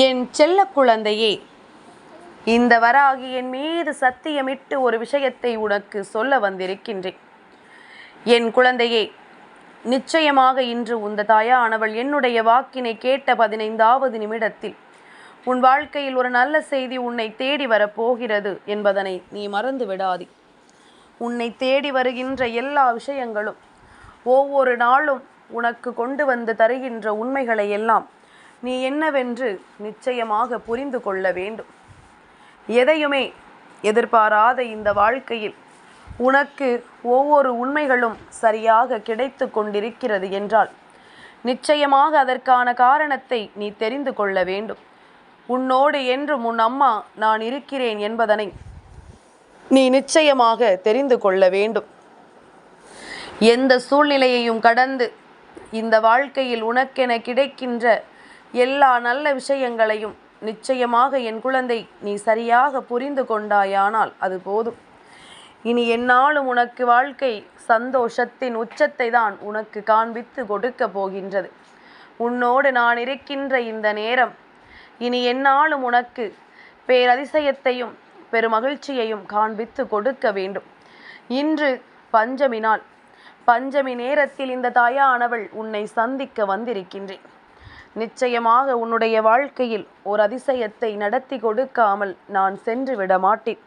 என் செல்ல குழந்தையே இந்த வராகி என் மீது சத்தியமிட்டு ஒரு விஷயத்தை உனக்கு சொல்ல வந்திருக்கின்றேன். என் குழந்தையே நிச்சயமாக இன்று உந்த தாயானவள் என்னுடைய வாக்கினை கேட்ட பதினைந்தாவது நிமிடத்தில் உன் வாழ்க்கையில் ஒரு நல்ல செய்தி உன்னை தேடி வரப்போகிறது என்பதனை நீ மறந்து விடாதே. உன்னை தேடி வருகின்ற எல்லா விஷயங்களும் ஒவ்வொரு நாளும் உனக்கு கொண்டு வந்து தருகின்ற உண்மைகளை எல்லாம் நீ என்னவென்று நிச்சயமாக புரிந்து கொள்ள வேண்டும். எதையுமே எதிர்பாராத இந்த வாழ்க்கையில் உனக்கு ஒவ்வொரு உண்மைகளும் சரியாக கிடைத்து கொண்டிருக்கிறது என்றால் நிச்சயமாக அதற்கான காரணத்தை நீ தெரிந்து கொள்ள வேண்டும். உன்னோடு என்றும் உன் அம்மா நான் இருக்கிறேன் என்பதனை நீ நிச்சயமாக தெரிந்து கொள்ள வேண்டும். எந்த சூழ்நிலையையும் கடந்து இந்த வாழ்க்கையில் உனக்கென கிடைக்கின்ற எல்லா நல்ல விஷயங்களையும் நிச்சயமாக என் குழந்தை நீ சரியாக புரிந்து கொண்டாயானால் அது போதும். இனி என்னாலும் உனக்கு வாழ்க்கை சந்தோஷத்தின் உச்சத்தை தான் உனக்கு காண்பித்து கொடுக்க போகின்றது. உன்னோடு நான் இருக்கின்ற இந்த நேரம் இனி என்னாலும் உனக்கு பேரதிசயத்தையும் பெருமகிழ்ச்சியையும் காண்பித்து கொடுக்க வேண்டும். இன்று பஞ்சமி நாள். பஞ்சமி நேரத்தில் இந்த தாயானவள் உன்னை சந்திக்க வந்திருக்கின்றேன். நிச்சயமாக உன்னுடைய வாழ்க்கையில் ஒரு அதிசயத்தை நடத்தி கொடுக்காமல் நான் சென்று விட மாட்டேன்.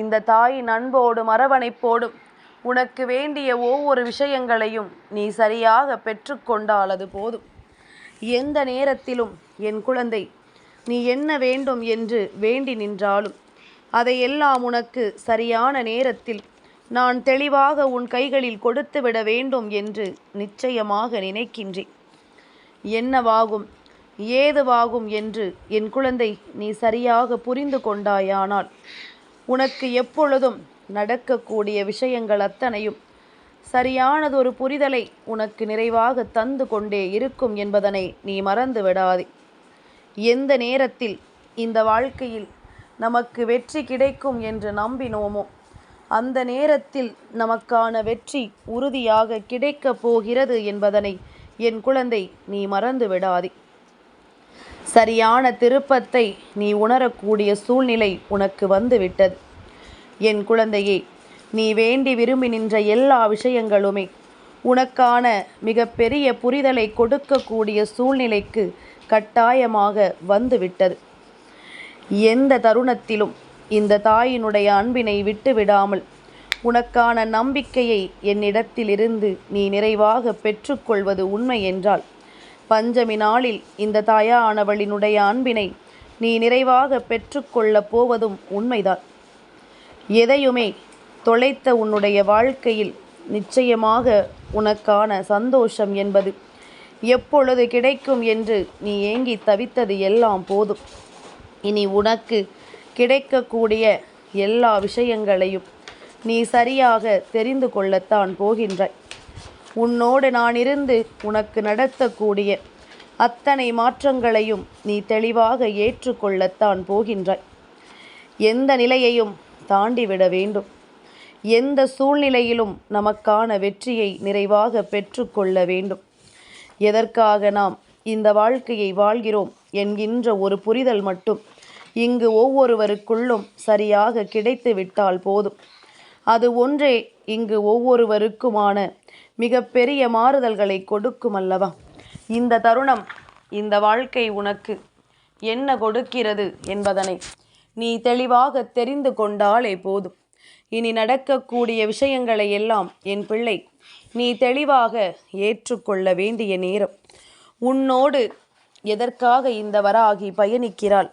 இந்த தாயின் அன்போடும் அரவணைப்போடும் உனக்கு வேண்டிய ஒவ்வொரு விஷயங்களையும் நீ சரியாக பெற்றுக்கொண்டால் அது போதும். எந்த நேரத்திலும் என் குழந்தை நீ என்ன வேண்டும் என்று வேண்டி நின்றாலும் அதையெல்லாம் உனக்கு சரியான நேரத்தில் நான் தெளிவாக உன் கைகளில் கொடுத்து விட வேண்டும் என்று நிச்சயமாக நினைக்கின்றேன். என்னவாகும்? ஏதுவாகும் என்று என் குழந்தை நீ சரியாக புரிந்து கொண்டாயானால் உனக்கு எப்பொழுதும் நடக்கக்கூடிய விஷயங்கள் அத்தனையும் சரியானதொரு புரிதலை உனக்கு நிறைவாக தந்து கொண்டே இருக்கும் என்பதனை நீ மறந்து விடாதே. எந்த நேரத்தில் இந்த வாழ்க்கையில் நமக்கு வெற்றி கிடைக்கும் என்று நம்பினோமோ அந்த நேரத்தில் நமக்கான வெற்றி உறுதியாக கிடைக்கப் போகிறது என்பதனை என் குழந்தை நீ மறந்து விடாதே. சரியான திருப்பத்தை நீ உணரக்கூடிய சூழ்நிலை உனக்கு வந்துவிட்டது. என் குழந்தையே நீ வேண்டி விரும்பி நின்ற எல்லா விஷயங்களுமே உனக்கான மிகப்பெரிய புரிதலை கொடுக்கக்கூடிய சூழ்நிலைக்கு கட்டாயமாக வந்துவிட்டது. எந்த தருணத்திலும் இந்த தாயினுடைய அன்பினை விட்டு விடாமல் உனக்கான நம்பிக்கையை என்னிடத்திலிருந்து நீ நிறைவாக பெற்றுக்கொள்வது உண்மை என்றால் பஞ்சமி நாளில் இந்த தாயானவளினுடைய அன்பினை நீ நிறைவாக பெற்றுக்கொள்ளப் போவதும் உண்மைதான். எதையுமே தொலைத்த உன்னுடைய வாழ்க்கையில் நிச்சயமாக உனக்கான சந்தோஷம் என்பது எப்பொழுது கிடைக்கும் என்று நீ ஏங்கி தவித்தது எல்லாம் போதும். இனி உனக்கு கிடைக்கக்கூடிய எல்லா விஷயங்களையும் நீ சரியாக தெரிந்து கொள்ளத்தான் போகின்றாய் உன்னோடு நான் இருந்து உனக்கு நடத்தக்கூடிய அத்தனை மாற்றங்களையும் நீ தெளிவாக ஏற்றுக்கொள்ளத்தான் போகின்றாய் எந்த நிலையையும் தாண்டிவிட வேண்டும். எந்த சூழ்நிலையிலும் நமக்கான வெற்றியை நிறைவாக பெற்றுக்கொள்ள வேண்டும். எதற்காக நாம் இந்த வாழ்க்கையை வாழ்கிறோம் என்கின்ற ஒரு புரிதல் மட்டும் இங்கு ஒவ்வொருவருக்குள்ளும் சரியாக கிடைத்து விட்டால் போதும். அது ஒன்றே இங்கு ஒவ்வொருவருக்குமான மிகப்பெரிய மாறுதல்களை கொடுக்கும் அல்லவா இந்த தருணம் இந்த வாழ்க்கை உனக்கு என்ன கொடுக்கிறது என்பதனை நீ தெளிவாக தெரிந்து கொண்டாலே போதும். இனி நடக்கக்கூடிய விஷயங்களை எல்லாம் என் பிள்ளை நீ தெளிவாக ஏற்றுக்கொள்ள வேண்டிய நேரம். உன்னோடு எதற்காக இந்த வராகி பயணிக்கிறாள்?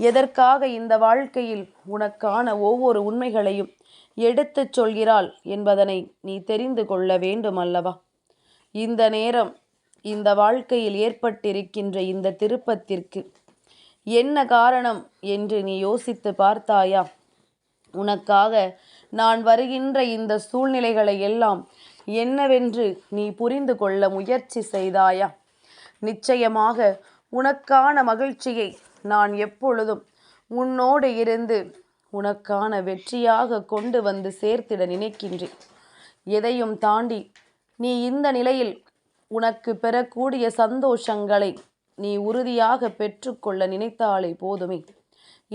எதற்காக இந்த வாழ்க்கையில் உனக்கான ஒவ்வொரு உண்மைகளையும் எடுத்துச் சொல்கிறாள் என்பதனை நீ தெரிந்து கொள்ள வேண்டும் அல்லவா இந்த நேரம் இந்த வாழ்க்கையில் ஏற்பட்டிருக்கின்ற இந்த திருப்பத்திற்கு என்ன காரணம் என்று நீ யோசித்து பார்த்தாயா? உனக்காக நான் வருகின்ற இந்த சூழ்நிலைகளை எல்லாம் என்னவென்று நீ புரிந்து கொள்ள முயற்சி செய்தாயா? நிச்சயமாக உனக்கான மகிழ்ச்சியை நான் எப்பொழுதும் உன்னோடு இருந்து உனக்கான வெற்றியாக கொண்டு வந்து சேர்த்திட நினைக்கின்றேன். எதையும் தாண்டி நீ இந்த நிலையில் உனக்கு பெறக்கூடிய சந்தோஷங்களை நீ உறுதியாக பெற்றுக்கொள்ள நினைத்தாலே போதுமே.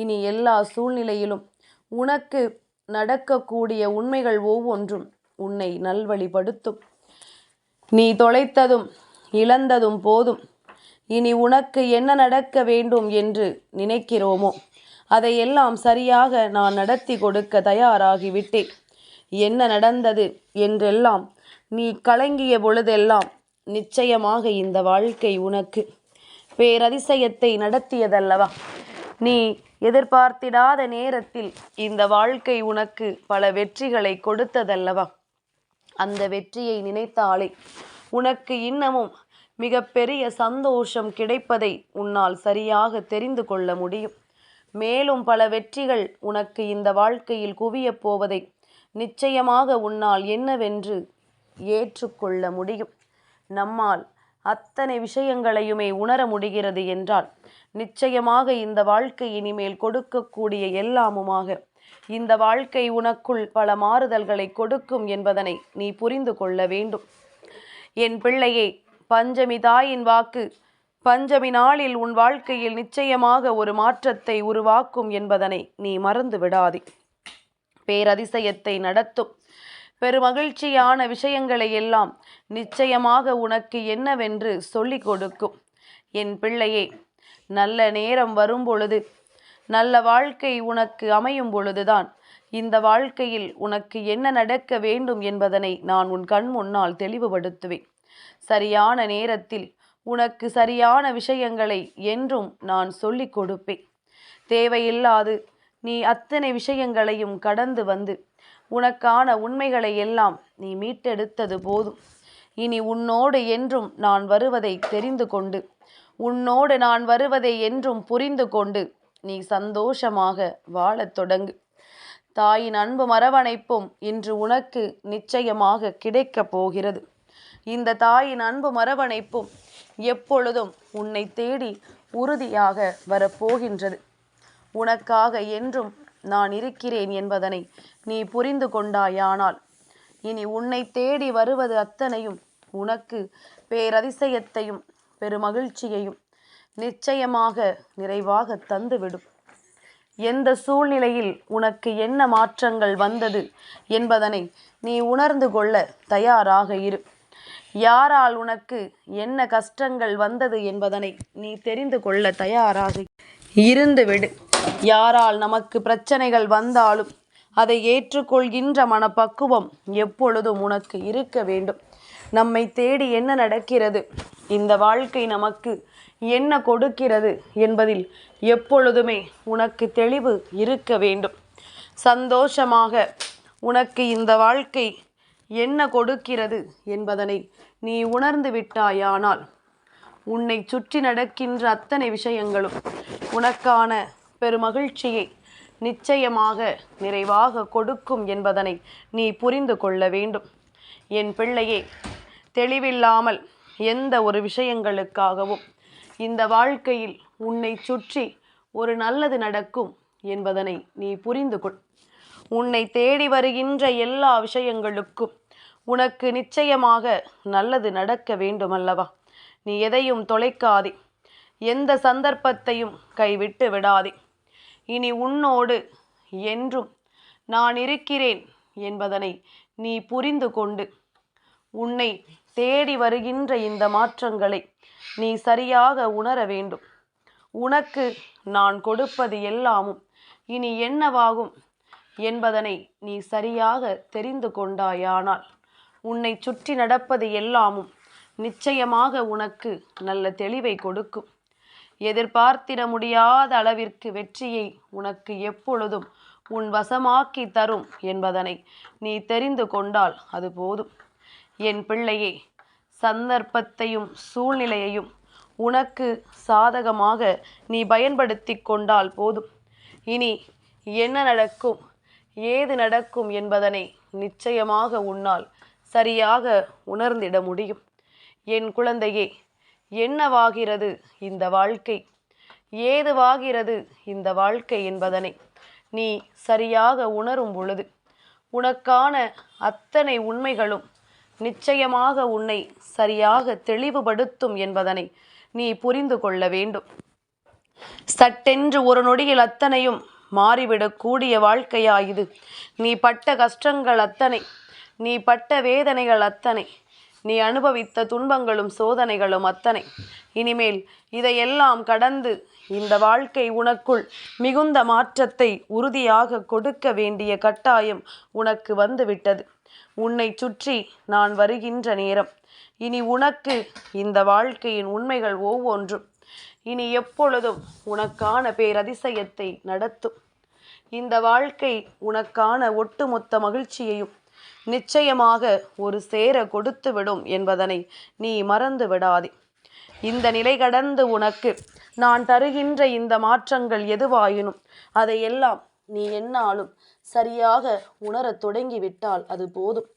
இனி எல்லா சூழ்நிலையிலும் உனக்கு நடக்கக்கூடிய உண்மைகள் ஒவ்வொன்றும் உன்னை நல்வழிப்படுத்தும். நீ தொலைத்ததும் இழந்ததும் போதும். இனி உனக்கு என்ன நடக்க வேண்டும் என்று நினைக்கிறோமோ அதையெல்லாம் சரியாக நான் நடத்தி கொடுக்க தயாராகிவிட்டேன். என்ன நடந்தது என்றெல்லாம் நீ கலங்கிய பொழுதெல்லாம் நிச்சயமாக இந்த வாழ்க்கை உனக்கு. பேரதிசயத்தை நடத்தியதல்லவா? நீ எதிர்பார்த்திடாத நேரத்தில் இந்த வாழ்க்கை உனக்கு பல வெற்றிகளை கொடுத்ததல்லவா? அந்த வெற்றியை நினைத்தாலே உனக்கு இன்னமும் மிகப்பெரிய சந்தோஷம் கிடைப்பதை உன்னால் சரியாக தெரிந்து கொள்ள முடியும். மேலும் பல வெற்றிகள் உனக்கு இந்த வாழ்க்கையில் குவியப் போவதை நிச்சயமாக உன்னால் என்னவென்று ஏற்றுக்கொள்ள முடியும். நம்மால் அத்தனை விஷயங்களையுமே உணர முடிகிறது என்றால் நிச்சயமாக இந்த வாழ்க்கை இனிமேல் கொடுக்கக்கூடிய எல்லாமுமாக இந்த வாழ்க்கை உனக்குள் பல மாறுதல்களை கொடுக்கும் என்பதனை நீ புரிந்து கொள்ள வேண்டும். என் பிள்ளையே பஞ்சமி தாயின் வாக்கு. பஞ்சமி நாளில் உன் வாழ்க்கையில் நிச்சயமாக ஒரு மாற்றத்தை உருவாக்கும் என்பதனை நீ மறந்து விடாதே. பேரதிசயத்தை நடத்தும். பெருமகிழ்ச்சியான விஷயங்களை எல்லாம் நிச்சயமாக உனக்கு என்னவென்று சொல்லிக் கொடுக்கும். என் பிள்ளையே நல்ல நேரம் வரும் பொழுது நல்ல வாழ்க்கை உனக்கு அமையும் பொழுதுதான் இந்த வாழ்க்கையில் உனக்கு என்ன நடக்க வேண்டும் என்பதனை நான் உன் கண் முன்னால் தெளிவுபடுத்துவேன். சரியான நேரத்தில் உனக்கு சரியான விஷயங்களை என்றும் நான் சொல்லிக் கொடுப்பேன். தேவையில்லாது நீ அத்தனை விஷயங்களையும் கடந்து வந்து உனக்கான உண்மைகளை எல்லாம் நீ மீட்டெடுத்தது போதும். இனி உன்னோடு என்றும் நான் வருவதை தெரிந்து கொண்டு உன்னோடு நான் வருவதை என்றும் புரிந்து கொண்டு நீ சந்தோஷமாக வாழத் தொடங்கு. தாயின் அன்பு மரவணைப்பும் இன்று உனக்கு நிச்சயமாக கிடைக்கப் போகிறது. இந்த தாயின் அன்பு மரவணைப்பும் எப்பொழுதும் உன்னை தேடி உறுதியாக வரப்போகின்றது. உனக்காக என்றும் நான் இருக்கிறேன் என்பதனை நீ புரிந்து கொண்டாயானால் இனி உன்னை தேடி வருவது அத்தனையும் உனக்கு பேரதிசயத்தையும் பெருமகிழ்ச்சியையும் நிச்சயமாக நிறைவாக தந்துவிடும். எந்த சூழ்நிலையில் உனக்கு என்ன மாற்றங்கள் வந்தது என்பதனை நீ உணர்ந்து கொள்ள தயாராக இரு. யாரால் உனக்கு என்ன கஷ்டங்கள் வந்தது என்பதனை நீ தெரிந்து கொள்ள தயாராக. இருந்துவிடு யாரால் நமக்கு பிரச்சனைகள் வந்தாலும் அதை ஏற்றுக்கொள்கின்ற மனப்பக்குவம் எப்பொழுதும் உனக்கு இருக்க வேண்டும். நம்மை தேடி என்ன நடக்கிறது? இந்த வாழ்க்கை நமக்கு என்ன கொடுக்கிறது என்பதில் எப்பொழுதுமே உனக்கு தெளிவு இருக்க வேண்டும். சந்தோஷமாக உனக்கு இந்த வாழ்க்கை என்ன கொடுக்கிறது என்பதனை நீ உணர்ந்து விட்டாயானால் உன்னை சுற்றி நடக்கின்ற அத்தனை விஷயங்களும் உனக்கான பெருமகிழ்ச்சியை நிச்சயமாக நிறைவாக கொடுக்கும் என்பதனை நீ புரிந்து கொள்ள வேண்டும். என் பிள்ளையே தெளிவில்லாமல் எந்த ஒரு விஷயங்களுக்காகவும் இந்த வாழ்க்கையில் உன்னை சுற்றி ஒரு நல்லது நடக்கும் என்பதனை நீ புரிந்து கொள். உன்னை தேடி வருகின்ற எல்லா விஷயங்களுக்கும் உனக்கு நிச்சயமாக நல்லது நடக்க வேண்டுமல்லவா? நீ எதையும் தொலைக்காதே. எந்த சந்தர்ப்பத்தையும் கைவிட்டு விடாதே. இனி உன்னோடு என்றும் நான் இருக்கிறேன் என்பதனை நீ புரிந்து கொண்டு உன்னை தேடி வருகின்ற இந்த மாற்றங்களை நீ சரியாக உணர வேண்டும். உனக்கு நான் கொடுப்பது எல்லாமும் இனி என்னவாகும் என்பதனை நீ சரியாக தெரிந்து கொண்டாயானால். உன்னை சுற்றி நடப்பது எல்லாமும் நிச்சயமாக உனக்கு நல்ல தெளிவை கொடுக்கும். எதிர்பார்த்திட முடியாத அளவிற்கு வெற்றியை உனக்கு எப்பொழுதும் உன் வசமாக்கி தரும் என்பதனை நீ தெரிந்து கொண்டால் அது போதும். என் பிள்ளையே சந்தர்ப்பத்தையும் சூழ்நிலையையும் உனக்கு சாதகமாக நீ பயன்படுத்தி கொண்டால் போதும். இனி என்ன நடக்கும் ஏது நடக்கும் என்பதனை நிச்சயமாக உன்னால் சரியாக உணர்ந்திட முடியும். என் குழந்தையே என்னவாகிறது இந்த வாழ்க்கை? ஏதுவாகிறது இந்த வாழ்க்கை என்பதனை நீ சரியாக உணரும் பொழுது உனக்கான அத்தனை உண்மைகளும் நிச்சயமாக உன்னை சரியாக தெளிவுபடுத்தும் என்பதனை நீ புரிந்து கொள்ள வேண்டும். சட்டென்று ஒரு நொடியில் அத்தனையும் மாறிவிடக்கூடிய வாழ்க்கையா இது? நீ பட்ட கஷ்டங்கள் அத்தனை நீ பட்ட வேதனைகள் அத்தனை. நீ அனுபவித்த துன்பங்களும் சோதனைகளும் அத்தனை. இனிமேல் இதையெல்லாம் கடந்து இந்த வாழ்க்கை உனக்குள் மிகுந்த மாற்றத்தை உறுதியாக கொடுக்க வேண்டிய கட்டாயம் உனக்கு வந்துவிட்டது. உன்னை சுற்றி நான் வருகின்ற நேரம். இனி உனக்கு இந்த வாழ்க்கையின் உண்மைகள் ஒவ்வொன்றும். இனி எப்பொழுதும் உனக்கான பேரதிசயத்தை நடத்தும். இந்த வாழ்க்கை உனக்கான ஒட்டுமொத்த மகிழ்ச்சியையும் நிச்சயமாக ஒரு சேர கொடுத்துவிடும் என்பதனை நீ மறந்து விடாதே இந்த நிலை கடந்து உனக்கு நான் தருகின்ற இந்த மாற்றங்கள் எதுவாயினும் அதையெல்லாம் நீ என்னாலும் சரியாக உணரத் தொடங்கிவிட்டால் அது போதும்.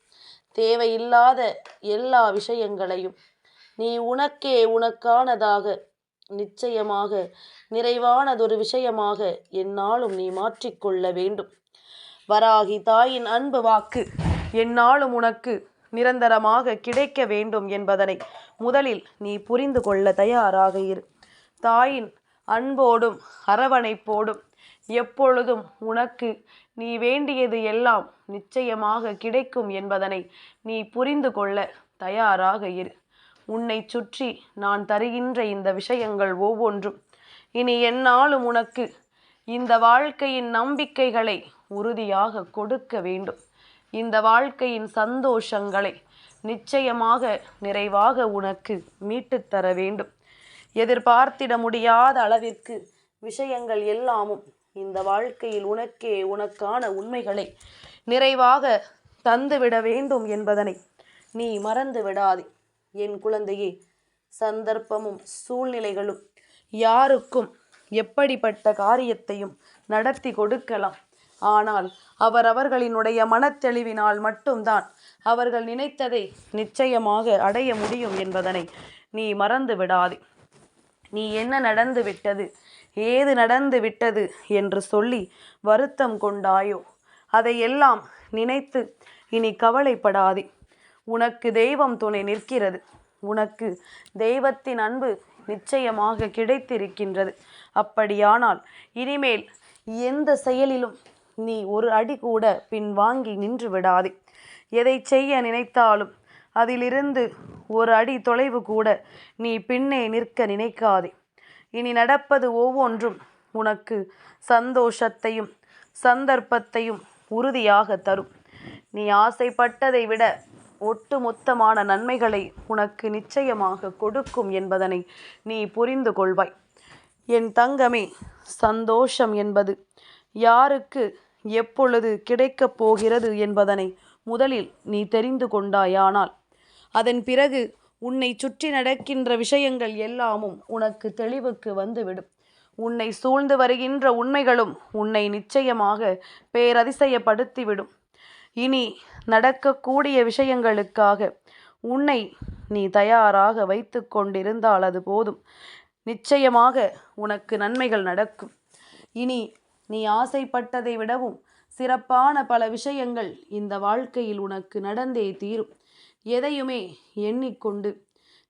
தேவையில்லாத எல்லா விஷயங்களையும் நீ உனக்கே உனக்கானதாக நிச்சயமாக நிறைவானதொரு விஷயமாக என்னாலும் நீ மாற்றிக்கொள்ள வேண்டும். வராகி தாயின் அன்பு வாக்கு. எந்நாளும் உனக்கு நிரந்தரமாக கிடைக்க வேண்டும் என்பதனை முதலில் நீ புரிந்து கொள்ள தயாராக இரு. தாயின் அன்போடும் அரவணைப்போடும் எப்பொழுதும் உனக்கு நீ வேண்டியது எல்லாம் நிச்சயமாக கிடைக்கும் என்பதனை நீ புரிந்து கொள்ள தயாராக இரு. உன்னை சுற்றி நான் தருகின்ற இந்த விஷயங்கள் ஒவ்வொன்றும். இனி என்னாலும் உனக்கு இந்த வாழ்க்கையின் நம்பிக்கைகளை உறுதியாக கொடுக்க வேண்டும். இந்த வாழ்க்கையின் சந்தோஷங்களை நிச்சயமாக நிறைவாக உனக்கு மீட்டுத் தர வேண்டும். எதிர்பார்த்திட முடியாத அளவிற்கு விஷயங்கள் எல்லாமும் இந்த வாழ்க்கையில் உனக்கே உனக்கான உண்மைகளை நிறைவாக தந்துவிட வேண்டும் என்பதனை நீ மறந்து விடாதே. என் குழந்தையே சந்தர்ப்பமும் சூழ்நிலைகளும் யாருக்கும் எப்படிப்பட்ட காரியத்தையும் நடத்தி கொடுக்கலாம். ஆனால் அவர் அவர்களினுடைய மனத்தெளிவினால் மட்டும்தான் அவர்கள் நினைத்ததை நிச்சயமாக அடைய முடியும் என்பதனை நீ மறந்து விடாதே. நீ என்ன நடந்து விட்டது? ஏது நடந்து விட்டது என்று சொல்லி வருத்தம் கொண்டாயோ? அதையெல்லாம் நினைத்து இனி கவலைப்படாதே. உனக்கு தெய்வம் துணை நிற்கிறது. உனக்கு தெய்வத்தின் அன்பு நிச்சயமாக கிடைத்திருக்கின்றது. அப்படியானால் இனிமேல் எந்த செயலிலும் நீ ஒரு அடி கூட பின் வாங்கி நின்று விடாதே. எதை செய்ய நினைத்தாலும் அதிலிருந்து ஒரு அடி தொலைவு கூட நீ பின்னே நிற்க நினைக்காதே. இனி நடப்பது ஒவ்வொன்றும் உனக்கு சந்தோஷத்தையும் சந்தர்ப்பத்தையும் உறுதியாக தரும். நீ ஆசைப்பட்டதை விட ஒட்டுமொத்தமான நன்மைகளை உனக்கு நிச்சயமாக கொடுக்கும் என்பதனை நீ புரிந்து கொள்வாய். என் தங்கமே சந்தோஷம் என்பது யாருக்கு எப்பொழுது கிடைக்கப் போகிறது என்பதனை முதலில் நீ தெரிந்து கொண்டாயானால். அதன் பிறகு உன்னை சுற்றி நடக்கின்ற விஷயங்கள் எல்லாமும் உனக்கு தெளிவுக்கு வந்துவிடும். உன்னை சூழ்ந்து வருகின்ற உண்மைகளும் உன்னை நிச்சயமாக பேரதிசயப்படுத்திவிடும். இனி நடக்கக்கூடிய விஷயங்களுக்காக உன்னை நீ தயாராக வைத்து கொண்டிருந்தால் அது போதும். நிச்சயமாக உனக்கு நன்மைகள் நடக்கும். இனி நீ ஆசைப்பட்டதை விடவும் சிறப்பான பல விஷயங்கள் இந்த வாழ்க்கையில் உனக்கு நடந்தே தீரும். எதையுமே எண்ணிக்கொண்டு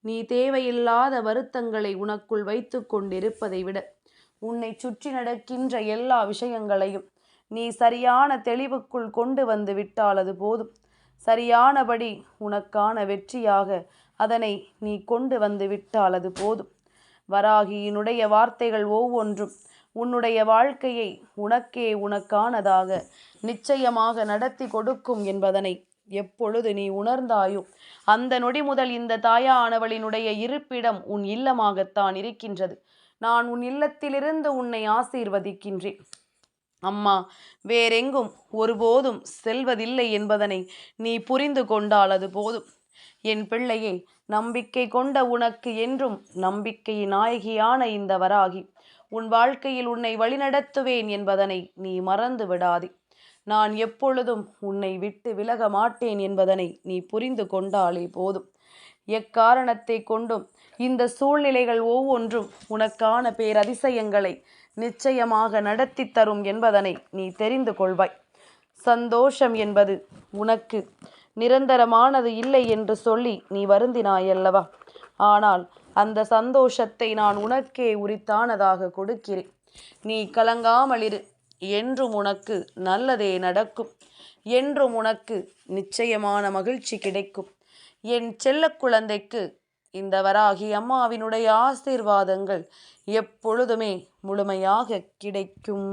நீ தேவையில்லாத வருத்தங்களை உனக்குள் வைத்து கொண்டிருப்பதை விட உன்னை சுற்றி நடக்கின்ற எல்லா விஷயங்களையும் நீ சரியான தெளிவுக்குள் கொண்டு வந்து விட்டால் அது போதும். சரியானபடி உனக்கான வெற்றியாக அதனை நீ கொண்டு வந்து விட்டால் அது போதும். வராகியினுடைய வார்த்தைகள் ஒவ்வொன்றும் உன்னுடைய வாழ்க்கையை உனக்கே உனக்கானதாக நிச்சயமாக நடத்தி கொடுக்கும் என்பதனை எப்பொழுது நீ உணர்ந்தாயோ அந்த நொடி முதல் இந்த தாயானவளினுடைய இருப்பிடம் உன் இல்லமாகத்தான் இருக்கின்றது. நான் உன் இல்லத்திலிருந்து உன்னை ஆசீர்வதிக்கின்றேன். அம்மா வேறெங்கும் ஒருபோதும் செல்வதில்லை என்பதனை நீ புரிந்து கொண்டால் அது போதும். என் பிள்ளையே நம்பிக்கை கொண்ட உனக்கு என்றும் நம்பிக்கையின் நாயகியான இந்த வராகி உன் வாழ்க்கையில் உன்னை வழிநடத்துவேன் என்பதனை நீ மறந்து விடாதே. நான் எப்பொழுதும் உன்னை விட்டு விலக மாட்டேன் என்பதனை நீ புரிந்து கொண்டாலே போதும். எக்காரணத்தை கொண்டும் இந்த சூழ்நிலைகள் ஒவ்வொன்றும் உனக்கான பேரதிசயங்களை நிச்சயமாக நடத்தி தரும் என்பதனை நீ தெரிந்து கொள்வாய். சந்தோஷம் என்பது உனக்கு நிரந்தரமானது இல்லை என்று சொல்லி நீ வருந்தினாயல்லவா? ஆனால் அந்த சந்தோஷத்தை நான் உனக்கே உரித்தானதாக கொடுக்கிறேன். நீ கலங்காமலிரு. என்றும் உனக்கு நல்லதே நடக்கும். என்றும் உனக்கு நிச்சயமான மகிழ்ச்சி கிடைக்கும். என் செல்ல குழந்தைக்கு இந்த வராகி அம்மாவினுடைய ஆசீர்வாதங்கள் எப்பொழுதுமே முழுமையாக கிடைக்கும்.